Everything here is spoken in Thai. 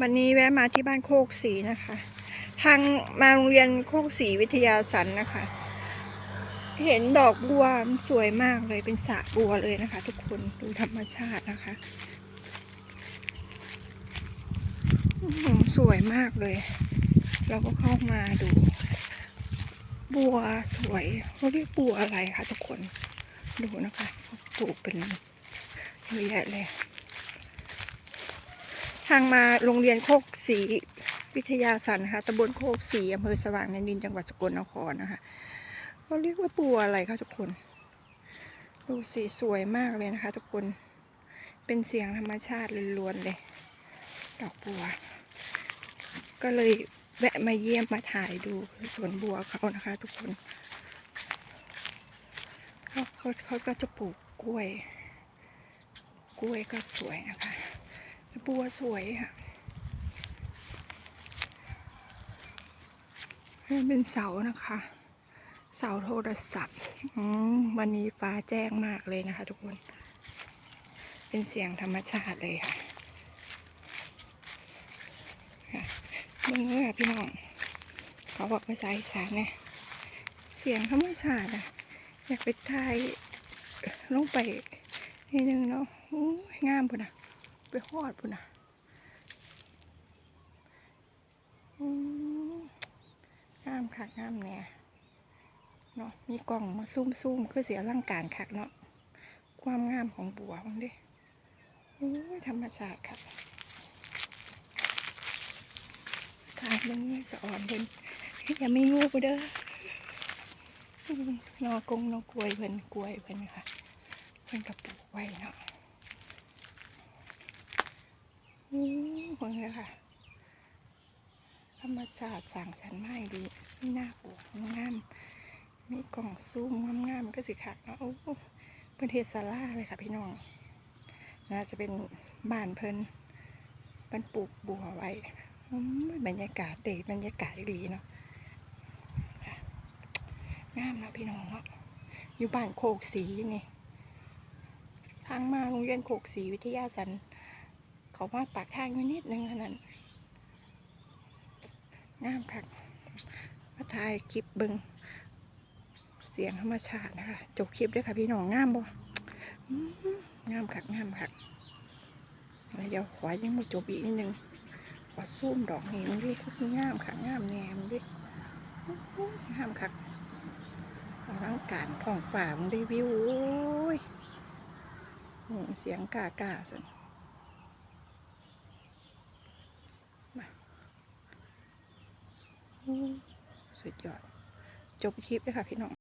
วันนี้แวะมาที่บ้านโคกศรีนะคะ ทางมาโรงเรียนโคกศรีวิทยาสันนะคะ เห็นดอกบัวสวยมากเลยเป็นสระบัวเลยนะคะ ทุกคนดูธรรมชาตินะคะสวยมากเลย เราก็เข้ามาดู บัวสวยเขาเรียกบัวอะไรคะทุกคนดูนะคะปลูกเป็นเยอะแยะเลย ทางมาโรงเรียนโคกศรีวิทยาสันนะคะตำบลโคกศรีอำเภอสว่างแดนดินจังหวัดสกลนครนะคะเขาเรียกว่าบัวอะไรคะทุกคน ดูสีสวยมากเลยนะคะ ทุกคนเป็นเสียงธรรมชาติล้วนๆเลย ดอกบัว ก็เลยแวะมาเยี่ยมมาถ่ายดูสวนบัวเขานะคะ ทุกคนเขาเขาเขาก็จะปลูกกล้วย กล้วยก็สวยนะคะ บัวสวยค่ะนี่เป็นเสานะคะ เสาโทรศัพท์อืมวันนี้ฟ้าแจ้งมากเลยนะคะ ทุกคน เป็นเสียงธรรมชาติเลยค่ะมึงเลยค่ะพี่น้องเขาบอกภาษาอีสานเนี่ยเสียงธรรมชาติอะอยากไปถ่ายลงไปนิดนึงเนาะอู้ยงามปุ่นอะ ไปหอดปุ่นอะงามคักงามเนี่ยเนาะมีกล่องมาซุ่มซุ่มๆคือเสียร่างการคักเนาะความงามของบัวมันดิโอ้ยธรรมชาติครับการเบิ่งนี่จะอ่อนเพิ่นอย่าไม่งูไปเด้อนอกงนอกล้วยเพิ่นกล้วยเพิ่นค่ะเพิ่นกระปลูกไว้เนาะ อื มคนเลยค่ะธรรมชาติสั่งสรรค์ไม่ดีนี่หน้าปลูกงามมีกล่องซูมงามๆก็สิค่ะเนาะโอ้เป็นเทศลาเลยค่ะพี่น้องน่าจะเป็นบ้านเพิ่นเพิ่นปลูกบัวไว้บรรยากาศเด็บรรยากาศดีเนาะงามนะพี่น้องเนาะอยู่บ้านโคกสีนี่ทางมาโรงเรียนโคกสีวิทยาสัน เขามาปากทางอยู่นิดนึงเท่านั้นงามคักมาถ่ายคลิปบิงเสียงธรรมชาตินะคะ จบคลิปด้วยค่ะพี่น้องงามบ่งามคักงามคักเดี๋ยวขวายังมาจบอีกนิดนึงขอซูมดอกนี้มันดิคืองามคักงามแนมนดิอื้อหืองามคักอลังการท้องฟ้ามันได้วิวโอ้ยเสียงกากาสิ สุดยอด จบคลิปเลยค่ะพี่น้อง